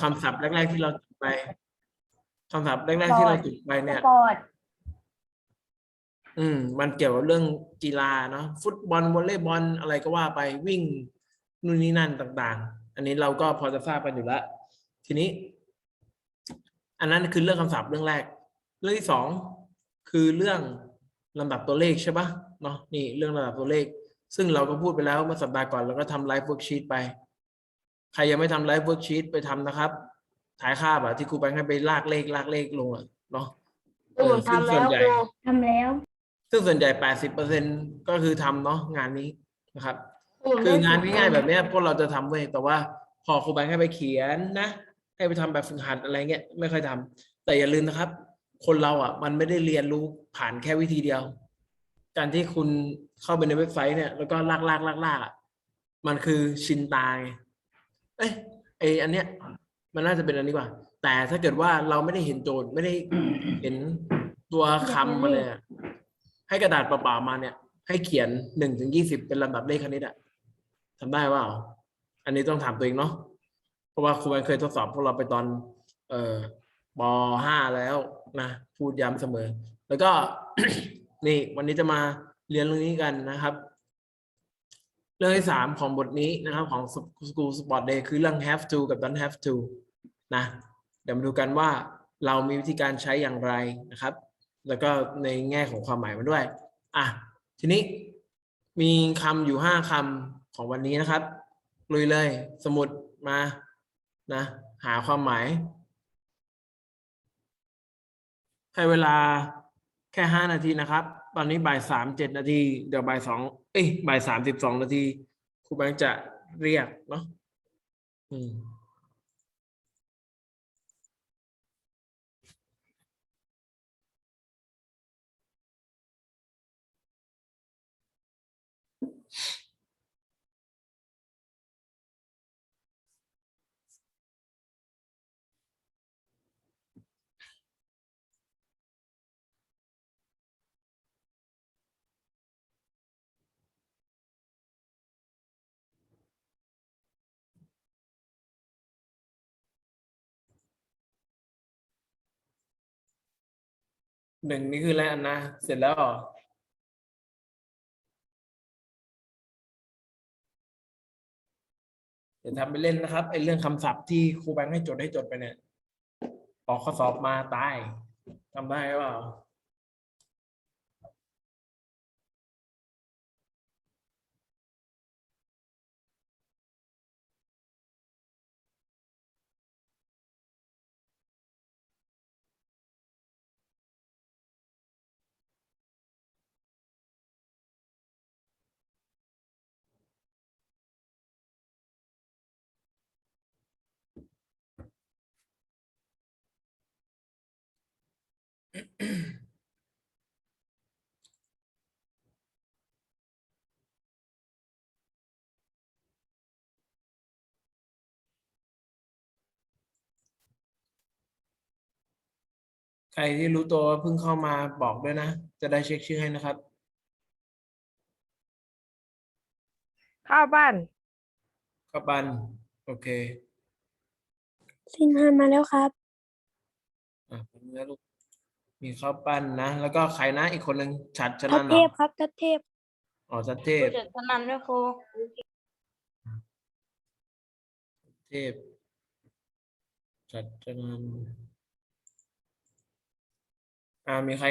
คำศัพท์แรก ๆ ที่เราจุดไปคำศัพท์แรกๆที่เราจุดไปสเนี่ยปอร์ตอืม มันเกี่ยวกับเรื่องกีฬาเนาะฟุตบอลวอลเลย์บอลอะไรก็ว่าไปวิ่งนู่นนี่นั่นต่างๆ อันนี้เราก็พอจะทราบกันอยู่แล้ว ทีนี้ อันนั้นคือเรื่องคำศัพท์เรื่องแรก เรื่องที่สองคือเรื่องลำดับตัวเลขใช่ปะเนาะนี่เรื่องลำดับตัวเลข ซึ่งเราก็พูดไปแล้วเมื่อสัปดาห์ก่อนเราก็ทำไลฟ์เวิร์กชีตไป ใครยังไม่ทำไลฟ์เวิร์กชีตไปทำนะครับถ่ายคาบอะที่ครูแบงค์ให้ไปลากเลขลากเลขลงอะเนาะเออซึ่งส่วนใหญ่ ทำแล้วซึ่งส่วนใหญ่ 80%ก็คือทำเนาะงานนี้นะครับ คืองานง่ายๆแบบเนี้ยพวกเราจะทำเว้ยแต่ว่าพอครูแบงค์ให้ไปเขียนนะ ให้ไปทำแบบฝึกหัดอะไรเงี้ยไม่ค่อยทำแต่อย่าลืมนะครับ คนเราอะ มันไม่ได้เรียนรู้ผ่านแค่วิธีเดียว การที่คุณเข้าไปในเว็บไซต์เนี่ยแล้วก็ลากลากลากลากอะมันคือชินตาไง เอ้ยไออันเนี้ย มันน่าจะเป็นอันนี้กว่า แต่ถ้าเกิดว่าเราไม่ได้เห็นโจทย์ไม่ได้เห็นตัวคำมาเลยอะให้กระดาษเปล่าๆมาเนี่ย ให้เขียนหนึ่งถึงยี่สิบเป็นลำดับเลขคณิตอะทำได้เปล่าอันนี้ต้องถามตัวเองเนาะเพราะว่าครูแบงค์เคยทดสอบพวกเราไปตอน เอ่อปห้าแล้วนะพูดย้ำเสมอ แล้วก็ นี่วันนี้จะมาเรียนเรื่องนี้กันนะครับ เรื่องที่สามของบทนี้นะครับของ School Sport Day คือเรื่อง have to กับ don't have to นะ เดี๋ยวมาดูกันว่าเรามีวิธีการใช้อย่างไรนะครับ แล้วก็ในแง่ของความหมายมันด้วย อะ ทีนี้มีคำอยู่ห้าคำของวันนี้นะครับ ลุยเลย สมุดมานะ หาความหมาย ให้เวลาแค่ห้านาทีนะครับ ตอนนี้บ่ายสามเจ็ดนาที เดี๋ยวบ่ายสองเอ้ยบ่ายสามสิบสองนาทีครูแบงค์จะเรียกเนาะอืม หนึ่งนี่คืออะไรอันนะ เสร็จแล้วเหรอเดี๋ยวทำไปเล่นนะครับไอ้เรื่องคำศัพท์ที่ครูแบงค์ให้จดให้จดไปเนี่ยออกข้อสอบมาตายทำได้หรือเปล่า ใครที่รู้ตัวว่าเพิ่งเข้ามาบอกด้วยนะ จะได้เช็คชื่อให้นะครับ ข้าวบ้านข้าวปัน โอเค สินหามาแล้วครับ อะผมเนื้อลูก มีข้าวปั้นนะ แล้วก็ใครนะอีกคนหนึ่งฉัดชทันะดเหรเทอพครับ ทัดเทพ อ๋อชัดเทพ เด็กสนันด้วยครู เทพชัดชนัน อ่ามีใ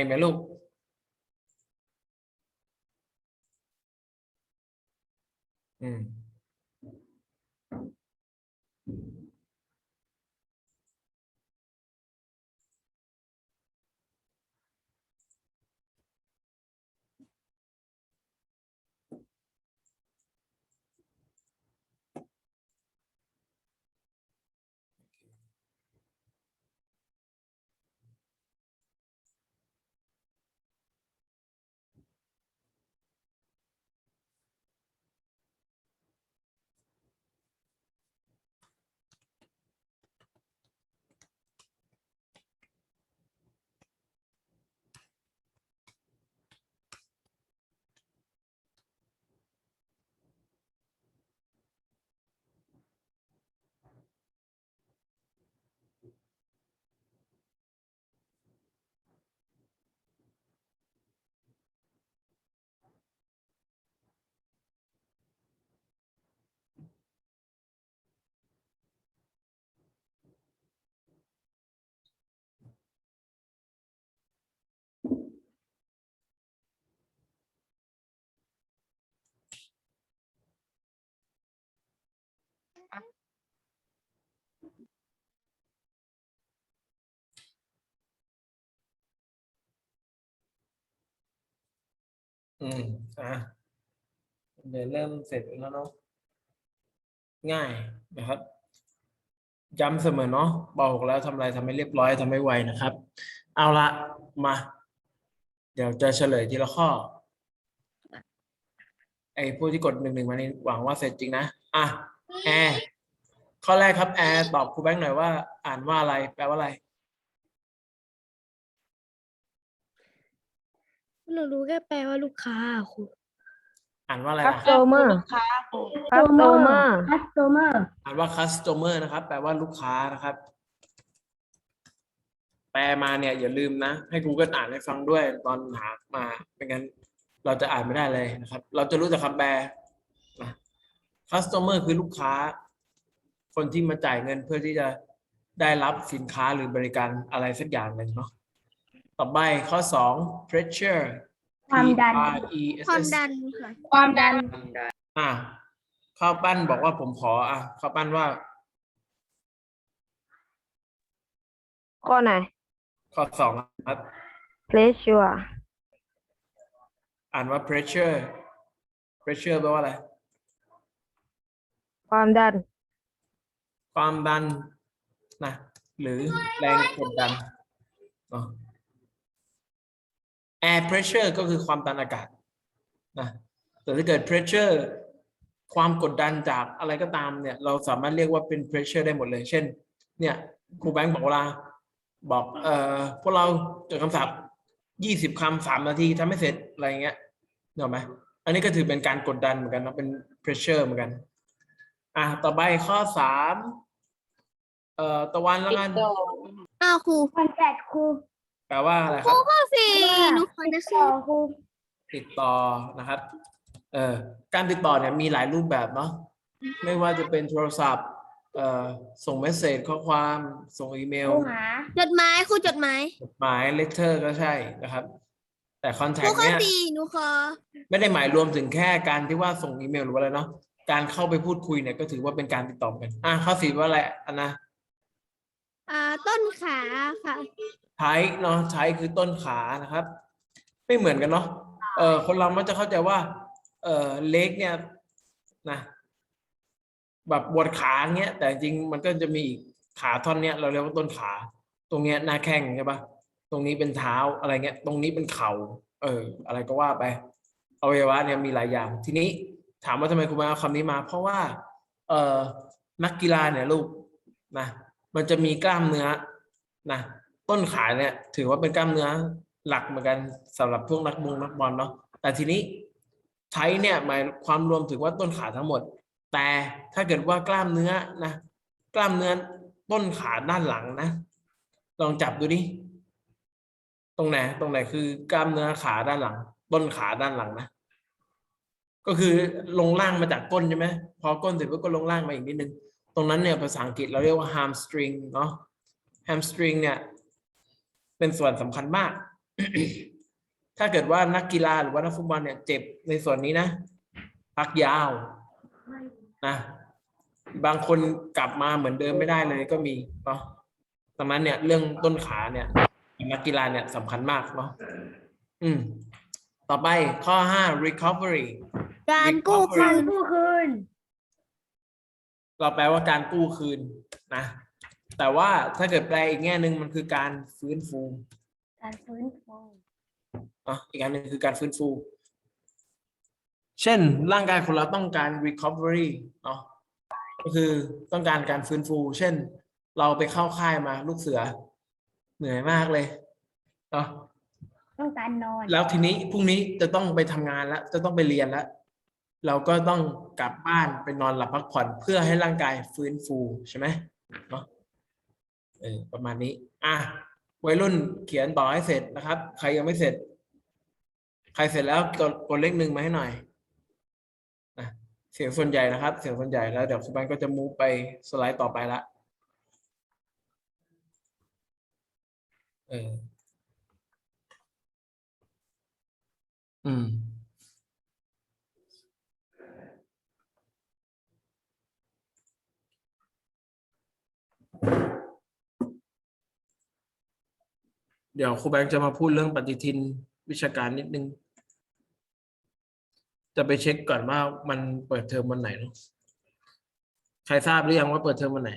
อืม อะ เดี๋ยวเริ่มเสร็จแล้วเนาะ ง่ายนะครับ ย้ำเสมอเนาะบอกแล้วทำอะไรทำให้เรียบร้อยทำให้ไวนะครับ เอาละมา เดี๋ยวจะเฉลยทีละข้อ ไอ้ผู้ที่กดหนึ่งหนึ่งมานี่หวังว่าเสร็จจริงนะ อะ แอร์ข้อแรกครับแอร์ตอบครูแบงค์หน่อยว่า อ่านว่าอะไร แปลว่าอะไร หนูรู้แค่แปลว่าลูกค้าอะครู อ่านว่าอะไรคัสล่ะโตเมอร์คัสคัสโตเมอร์คัสโตเมอร์อ่านว่า customer นะครับ แปลว่าลูกค้านะครับ แปลมาเนี่ย อย่าลืมนะ ให้ Google อ่านให้ฟังด้วยตอนหามาไม่งั้นเราจะอ่านไม่ได้เลยนะครับ เราจะรู้แต่คำแปลนะ customer คือลูกค้า คนที่มาจ่ายเงินเพื่อที่จะได้รับสินค้าหรือบริการอะไรสักอย่างหนึ่งเนาะต่อไปข้อสอง pressure ความดัน P R E S S ความดันค่ะ ความดัน อะข้าวปั้นบอกว่าผมขออะข้าวปั้นว่า ข้อไหน ข้อสองครับ pressure อ่านว่า pressure pressure แปลว่าอะไร ความดัน ความดันนะหรือแรงกดดันเนอ air pressure ก็คือความดันอากาศนะแต่ถ้าเกิด pressure ความกดดันจากอะไรก็ตามเนี่ยเราสามารถเรียกว่าเป็น pressure ได้หมดเลย เช่น เนี่ยครูแบงค์บอกเวลาบอกเอ่อพวกเราจดคำศัพท์ยี่สิบคำสามนาทีทำไม่เสร็จอะไรเงี้ยเห็นไหมอันนี้ก็ถือเป็นการกดดันเหมือนกันนะเป็น pressure เหมือนกัน อะต่อไปข้อสามเอ่อตะวันแล้วกันอ้าวครูคอนแทคครูแปลว่าอะไรครับ ข้อสี่หนูคอนแทคครูติดต่อนะครับ เอ่อการติดต่อเนี่ยมีหลายรูปแบบเนาะ ไม่ว่าจะเป็นโทรศัพท์ เอ่อ ส่งเมสเซจข้อความ ส่งอีเมลหาจดหมายครูจดหมายจดหมาย letter ก็ใช่นะครับ แต่คอนแทครูคข้อเนี่ย สี่หนูขอ ไม่ได้หมายรวมถึงแค่การที่ว่าส่งอีเมลหรือว่าอะไรเนาะ การเข้าไปพูดคุยเนี่ยก็ถือว่าเป็นการติดต่อกัน อะข้อสี่ว่าอะไรอันนะอ่าต้นขาค่ะใช้เนาะใช้คือต้นขานะครับ ไม่เหมือนกันเนาะเออคนเรามักจะเข้าใจว่า เออเล็กเนี่ยนะแบบบวดขาเงี้ย แต่จริงๆมันก็จะมีอีกขาท่อนเนี้ยเราเรียกว่าต้นขา ตรงเนี้ยหน้าแข้งใช่ปะตรงนี้เป็นเท้าอะไรเงี้ย ตรงนี้เป็นเข่า เออ อะไรก็ว่าไปอวัยวะเนี่ยมีหลายอย่างทีนี้ ถามว่าทำไมครูมาเอาคำนี้มา เพราะว่า เออนักกีฬาเนี่ยลูกนะมันจะมีกล้ามเนื้อนะต้นขาเนี่ย ถือว่าเป็นกล้ามเนื้อหลักเหมือนกันสำหรับพวกนักบงนักบอลเนาะแต่ทีนี้ใช้เนี่ยหมายความรวมถึงว่าต้นขาทั้งหมด แต่ถ้าเกิดว่ากล้ามเนื้อนะกล้ามเนื้อต้นขาด้านหลังนะลองจับดูดิตรงไหนตรงไหนคือกล้ามเนื้อขาด้านหลัง ต้นขาด้านหลังนะ ก็คือลงล่างมาจากก้นใช่ไหมพอก้นเสร็จปุ๊บก็ลงล่างมาอีกนิดนึง ตรงนั้นเนี่ยภาษาอังกฤษเราเรียกว่า hamstring เนาะ hamstring เนี่ย เป็นส่วนสำคัญมาก ถ้าเกิดว่านักกีฬาหรือว่านักฟุตบอลเนี่ยเจ็บในส่วนนี้นะ พักยาวนะบางคนกลับมาเหมือนเดิมไม่ได้เลยก็มีเนาะดังนั้นเนี่ย เรื่องต้นขาเนี่ยนักกีฬาเนี่ยสำคัญมากเนาะอืม ต่อไปข้อห้า recovery การกู้คืนกู้คืน เราแปลว่าการกู้คืนนะ แต่ว่าถ้าเกิดแปลอีกแง่หนึ่งมันคือการฟื้นฟูการฟื้นฟูเนาะอีกอันหนึ่งคือการฟื้นฟู เช่น ร่างกายคนเราต้องการ recovery เนาะก็คือต้องการการฟื้นฟู เช่น เราไปเข้าค่ายมาลูกเสือ เหนื่อยมากเลยเนาะต้องการนอน แล้วทีนี้พรุ่งนี้จะต้องไปทำงานแล้ว จะต้องไปเรียนแล้ว เราก็ต้องกลับบ้านไปนอนหลับพักผ่อนเพื่อให้ร่างกายฟื้นฟูใช่ไหมเนาะเออประมาณนี้ อะวัยรุ่นเขียนต่อให้เสร็จนะครับ ใครยังไม่เสร็จ ใครเสร็จแล้วกดกดเลขหนึ่งมาให้หน่อยนะเสียงส่วนใหญ่นะครับ เสียงส่วนใหญ่แล้วเดี๋ยวคุณแบงก็จะมูไปสไลด์ต่อไปละเอออืม เดี๋ยวครูแบงค์จะมาพูดเรื่องปฏิทินวิชาการนิดนึง จะไปเช็คก่อนว่ามันเปิดเทอมวันไหนเนาะใครทราบหรือยังว่าเปิดเทอมวันไหน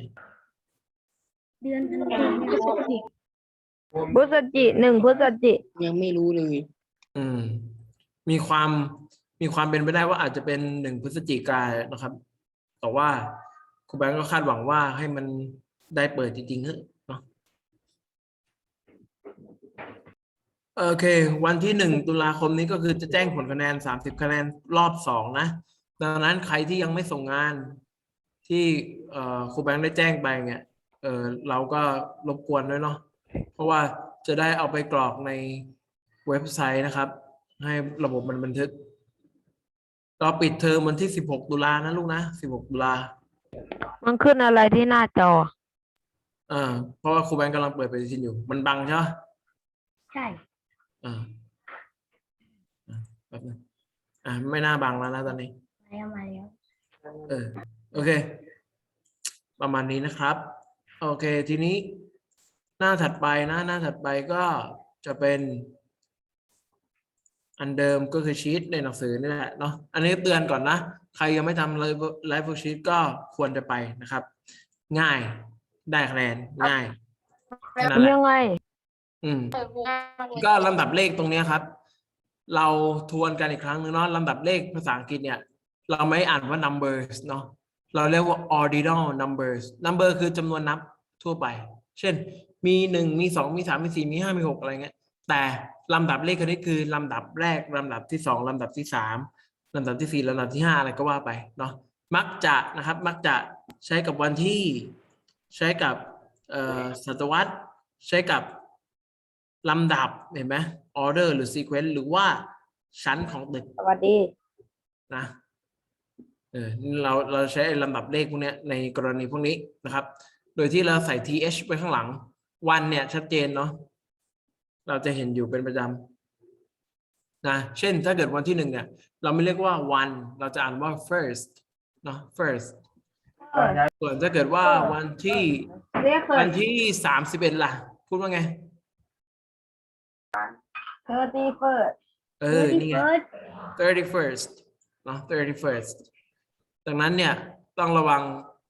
เดือนธันวาคมพฤศจิหนึ่งพฤศจิยังไม่รู้เลย อืม มีความมีความเป็นไปได้ว่าอาจจะเป็นหนึ่งพฤศจิกายนนะครับ แต่ว่าครูแบงก์ก็คาดหวังว่าให้มันได้เปิดจริงๆเถอะเนาะ โอเค วันที่หนึ่งตุลาคมนี้ก็คือจะแจ้งผลคะแนนสามสิบคะแนนรอบสองนะ ดังนั้นใครที่ยังไม่ส่งงานที่เอ่อครูแบงค์ได้แจ้งไปเนี่ยเออเราก็รบกวนด้วยเนาะเพราะว่าจะได้เอาไปกรอกในเว็บไซต์นะครับ ให้ระบบมันบันทึกเราปิดเทอมวันที่สิบหกตุลานะลูกนะสิบหกตุลามันขึ้นอะไรที่หน้าจอ อ่าเพราะว่าครูแบงค์กำลังเปิดปฏิทินอยู่ มันบังใช่ไหมใช่ อ่าอ่าแป๊บนึงอ่าไม่น่าบังแล้วนะตอนนี้ มาแล้วมาแล้ว เออโอเค ประมาณนี้นะครับ โอเค ทีนี้ หน้าถัดไปนะ หน้าถัดไปก็จะเป็น อันเดิมก็คือชีตในหนังสือนี่แหละเนาะอันนี้เตือนก่อนนะ ใครยังไม่ทำไลฟ์ไลฟ์ชีตก็ควรจะไปนะครับ ง่ายได้คะแนนง่ายแค่นั้นแหละ ยังไง อืม ก็ลำดับเลขตรงเนี้ยครับ เราทวนกันอีกครั้งหนึงเนาะลำดับเลขภาษาอังกฤษเนี่ย เราไม่อ่านว่า numbers เนาะเราเรียกว่า ordinal numbers number คือจำนวนนับทั่วไป เช่น มีหนึ่งมีสองมีสามมีสี่มีห้ามีหกอะไรเงี้ย แต่ลำดับเลขคณิตคือลำดับแรกลำดับที่สองลำดับที่สามลำดับที่สี่ลำดับที่ห้าอะไรก็ว่าไปเนาะมักจะนะครับ มักจะใช้กับวันที่ ใช้กับเอ่อศตวรรษใช้กับ ลำดับเห็นไหม order หรือ sequence หรือว่าชั้นของตึกสวัสดีนะเออเราเราใช้ไอ้ลำดับเลขพวกเนี้ยในกรณีพวกนี้นะครับ โดยที่เราใส่ th ไว้ข้างหลัง วันเนี่ยชัดเจนเนาะเราจะเห็นอยู่เป็นประจำนะเช่นถ้าเกิดวันที่หนึ่งเนี่ย เราไม่เรียกว่าวันเราจะอ่านว่า first เนาะ first ส่วนถ้าเกิดว่าวันที่เรียกเควัยนที่สามสิบเอ็ดล่ะ พูดว่าไง เธอตีเปิดเออ นี่ไง thirty first เนาะ thirty first ดังนั้นเนี่ยต้องระวัง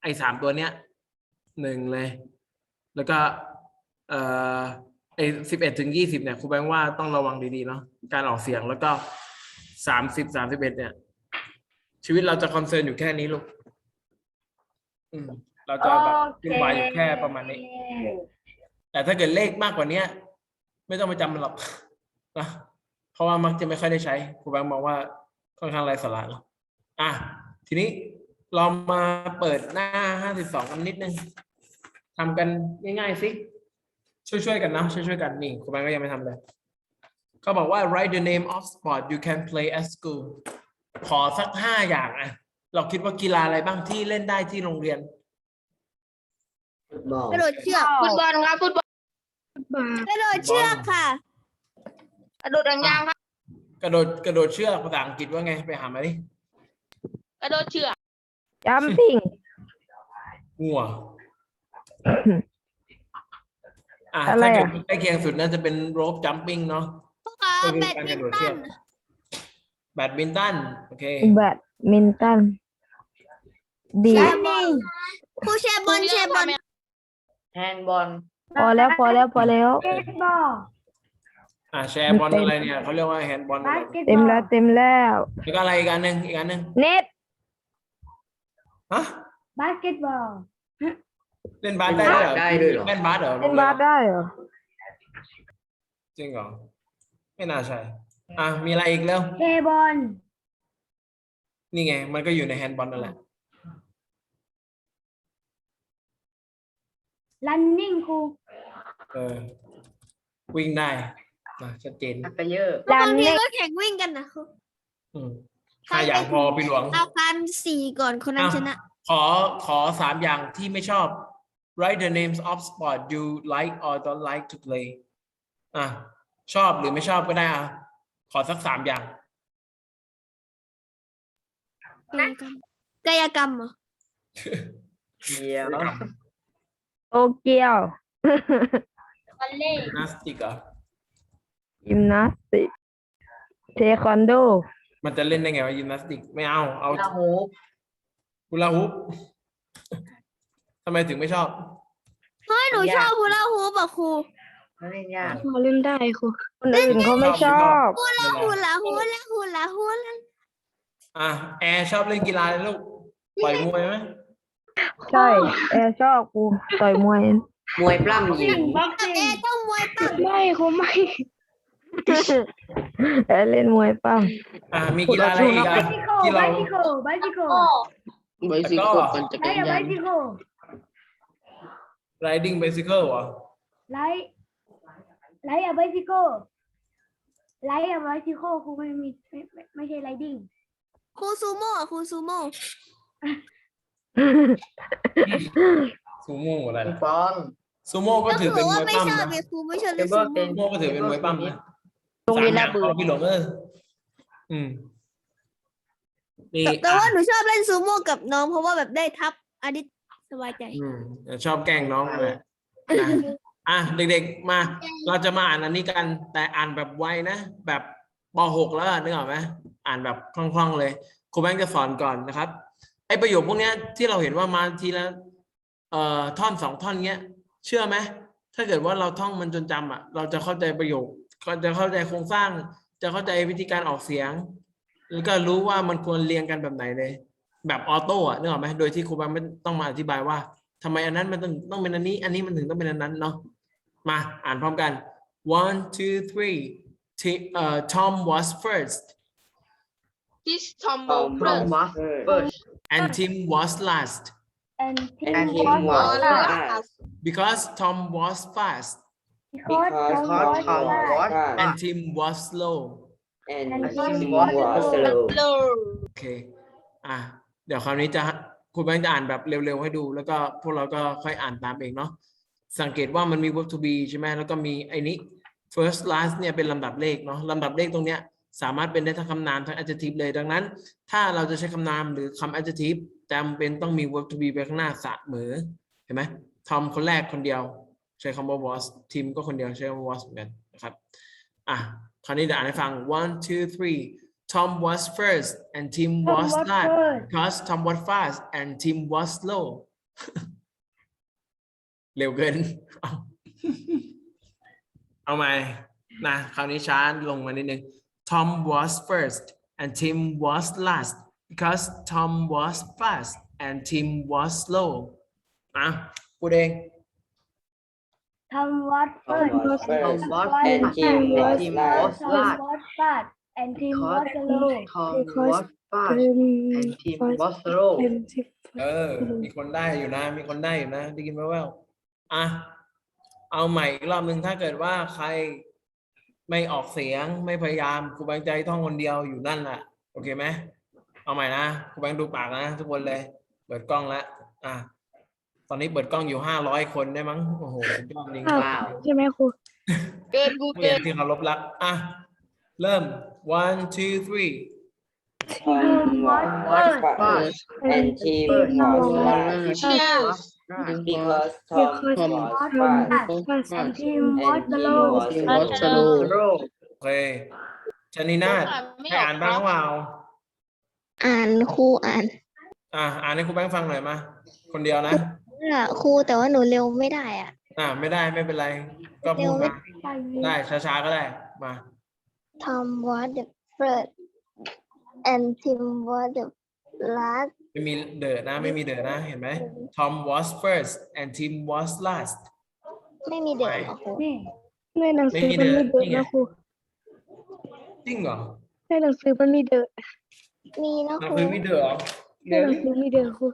ไอ้สามตัวเนี้ยหนึ่งเลย แล้วก็เอ่อไอ้สิบเอ็ดถึงยี่สิบเนี่ยครูแบงค์ว่าต้องระวังดีๆเนาะการออกเสียงแล้วก็สามสิบสามสิบเอ็ดเนี่ย ชีวิตเราจะคอนเซิร์นอยู่แค่นี้ลูกอืมเราจะแบบยุ่งวายอยู่แค่ประมาณนี้ แต่ถ้าเกิดเลขมากกว่าเนี้ย ไม่ต้องไปจำมันหรอก นะเพราะว่ามักจะไม่ค่อยได้ใช้ครูแบงค์มองว่าค่อนข้างไร้สาระเนอะอะทีนี้เรามาเปิดหน้าห้าสิบสองกันนิดนึงทำกันง่ายๆสิช่วยๆกันนะช่วยๆกันนี่ครูแบงค์ก็ยังไม่ทำเลยเขาบอกว่า write the name of sport you can play at school ขอสักห้าอย่างอะเราคิดว่ากีฬาอะไรบ้างที่เล่นได้ที่โรงเรียนบอกกระโดดเชือกฟุตบอลครับฟุตบอลกระโดดเชือกค่ะ กระโดดยางๆครับ กระโดดกระโดดเชือกภาษาอังกฤษว่าไงไปหามาดิกระโดดเชือกจัมปิ้งงัวอะอะไรถ้าเกิดอะใกล้เคียงสุดน่าจะเป็นโรปจัมปิ้งเนาะค่ะก็คือแบดการมิกระนโดดตัเชือกนแบดมินตันโอเคแบดมินตันดีแชร์บอลผู้แชร์บอลแชร์บอลแฮนด์บอลพอแล้วพอแล้วพอแล้ว เบสบอล อะแชร์บอลอะไรเนี่ยเขาเรียกว่าแฮนด์บอลอะไรบาสเกตบเต็มอลแล้วเต็มแล้วแล้วก็อะไรอีกอันหนึ่งอีกอันหนึ่งเน็ตฮะบาสเกตบอลเล่นบาสได้ด้วยเหรอได้ด้วยเหรอเล่นบาสเหรอเล่นบาสได้เหรอจริงเหรอไม่น่าใช่อะมีอะไรอีกแล้วเทบอลนี่ไง มันก็อยู่ในแฮนด์บอลนั่นแหละลันนิ่งครูเออวิ่งได้ นะชัดเจนอักเยอะดับานงทีเน็ตก็แข่งวิ่งกันนะครูอืมห้าอย่างพอพี่หลวง เอากันสี่ก่อนคนนั้นอะชนะ ขอขอสามอย่างที่ไม่ชอบ write the names of sport you like or don't like to play อะชอบหรือไม่ชอบก็ได้อะขอสักสามอย่างกายกรรมเหรอเดียวเนาะโตเกียวบอลเล่จิมนาสติกเหรอ ยิมนาสติกเทควันโด มันจะเล่นได้ไงวะยิมนาสติกไม่เอาเอาลาหูฮูลาฮูปทำไมถึงไม่ชอบ เฮ้ยหนูชอบฮูลาฮูปอะครูมันเล่นยากมาเล่นได้ครูคนอื่นเขาไม่ชอบ ฮูลาฮูลาฮูลาฮูลาฮูลาอะแอร์ชอบเล่นกีฬาเลยลูกปล่อยมวยไหมใช่แอร์ชอบกูต่อยมวย มวยปล้ำหญิงเอต้องมวยปั้มไม่ครูไม่ แอร์เล่นมวยปั้มอะมีกีฬาอะไรอีกอะที่เราโอ้ใบสีกบกันจักรยาน riding bicycle เหรอไลท์ไลท์อะไบซิโกไลท์อะไบซิโกครูไม่มีไม่ไม่ไม่ใช่ไลดิ้งครูซูโม่อะครูซูโม่ซูโม่อะไรปิงล่ะปองซูโม่ก็ก็ถืคืออเป็นมว่าวยไม่ปั้มชอบนะไงครูไม่ชอบเทเล่นเบิซูลเทโม่ซูโม่ก็ถือเป็นมวยปั้มนะ โรงเรียนสาระมเบิอย่าดงพี่หลงเอออืมนี่แต่ว่าอะหนูชอบเล่นซูโม่กับน้องเพราะว่าแบบได้ทับอันนี้สบายใจ อืมชอบแกล้งน้องเลยอะอะเด็กๆมา เราจะมาอ่านอันนี้กัน แต่อ่านแบบไวนะแบบป .6 แล้วอะนึกออกไหมอ่านแบบคล่องๆเลยครูแบงค์จะสอนก่อนนะครับไอประโยคพวกเนี้ยที่เราเห็นว่ามาทีละเอ่อท่อนสองท่อนเงี้ย เชื่อไหมถ้าเกิดว่าเราท่องมันจนจำอะ เราจะเข้าใจประโยค ก็จะเข้าใจโครงสร้าง จะเข้าใจวิธีการออกเสียง แล้วก็รู้ว่ามันควรเรียงกันแบบไหนเลย แบบออโต้อะนึกออกไหมโดยที่ครูแบงค์ไม่ต้องมาอธิบายว่าทำไมอันนั้นมันต้องต้องเป็นอันนี้ อันนี้มันถึงต้องเป็นอันนั้นเนาะมาอ่านพร้อมกัน one two three T- เอ่อ Tom was first ทิสทอมโบเอาพเบร้ออมร์มาเปิด and Tim was last แอนที And ม team วอ was ส last because Tom was fast คอสทอมวอ because ส Tom was and Tim was slow and And Tim Tim was was slow. เลอร์โอเค อะ เดี๋ยวคราวนี้จะคุณแบงค์จะอ่านแบบเร็วๆให้ดู แล้วก็พวกเราก็ค่อยอ่านตามเองเนาะ สังเกตว่ามันมี verb to be ใช่ไหม แล้วก็มีไอ้นี้ first last เนี่ยเป็นลำดับเลขเนาะลำดับเลขตรงเนี้ยสามารถเป็นได้ทั้งคำนามทั้ง adjective เลย ดังนั้น ถ้าเราจะใช้คำนามหรือคำ adjective จำเป็นต้องมี verb to be ไปข้างหน้าเสมอ เห็นไหมทอมคนแรกคนเดียว ใช้คำว่า was ทีมก็คนเดียวใช้คำว่า was เหมือนกันนะครับอะคราวนี้เดี๋ยวอ่านให้ฟัง one two three Tom was first and Tim ทอม was วอส last เฟิร์ส because Tom was fast and Tim was slow เร็วเกินเอาเอาใหม่นะคราวนี้ช้าลงมานิดนึง Tom was first and Tim was last because Tom was fast and Tim was slow อะพูดเอง ทอมวอสเฟิร์ส Tom was first was and Tim was Tim last. was ทอม last วอสฟาดแอนทีมวอสโล Tom was fast and Tim was slow เออ มีคนได้อยู่นะ มีคนได้อยู่นะ ได้ยินแว่วๆอะ เอาใหม่อีกรอบหนึ่งถ้าเกิดว่าใครไม่ออกเสียงไม่พยายามครูแบงค์ใจท่องคนเดียวอยู่นั่นแหละโอเคไหมเอาใหม่นะครูแบงค์ดูปากนะ ทุกคนเลย เปิดกล้องแล้วอะ ตอนนี้เปิดกล้องอยู่ห้าร้อยคนได้มั้ง โอ้โหสุดยอดจริงว้าว ใช่ไหมครูเกินกูผู้เกิเรียนนที่เคารพรัก อะ เริ่ม one two three Tom was first and Tim was last. เชียร์ Because Tom Tom was was fast แอนทีมวอส and โล Tim was slow. slow โอเคชนินาทไม่ให้อออ่านกบ้างเปล่าอ่านครูอ่าน อะ อ่านให้ครูแบงค์ฟังหน่อยมา คนเดียวนะ อะครูแต่ว่าหนูเร็วไม่ได้อะ อ่าไม่ได้ไม่เป็นไร ก็พูดมาได้ช้าๆก็ได้มา Tom was the first and Tim was the last ไม่มีเดอะนะไม่มีเดอะนะเห็นไหม Tom was first and Tim was last ไม่มีเดือดหรอครูนี่ในหนังสือไม่มีมันเดืมีอดเดือดนี่ไงนะครูจริงเหรอในหนังสือมันมีเดือดมีนะหนัคงรูสือมีเดอะเหรอในเดี๋ยวหนังนี้สือมีเดือดครู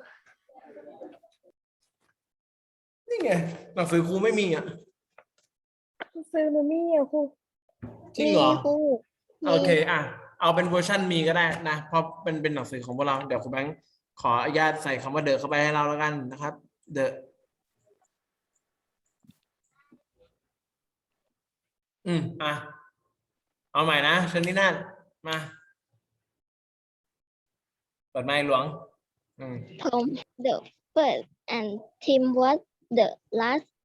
นี่ไงหนังสือครูไม่มีอะหนังสือมันมีอะครูจริงเหรอ มีครูโอเค อะ เอาเป็นเวอร์ชันมีก็ได้นะ เพราะเป็นเป็นหนังสือของพวกเรา เดี๋ยวคุณแบงค์ขออนุญาตใส่คำว่าเดอะเข้าไปให้เราแล้วกันนะครับ เดอะ อืม อะ เอาใหม่นะชนินาทมา เปิดไมค์หลวง อืม Tom the first and Tim was the last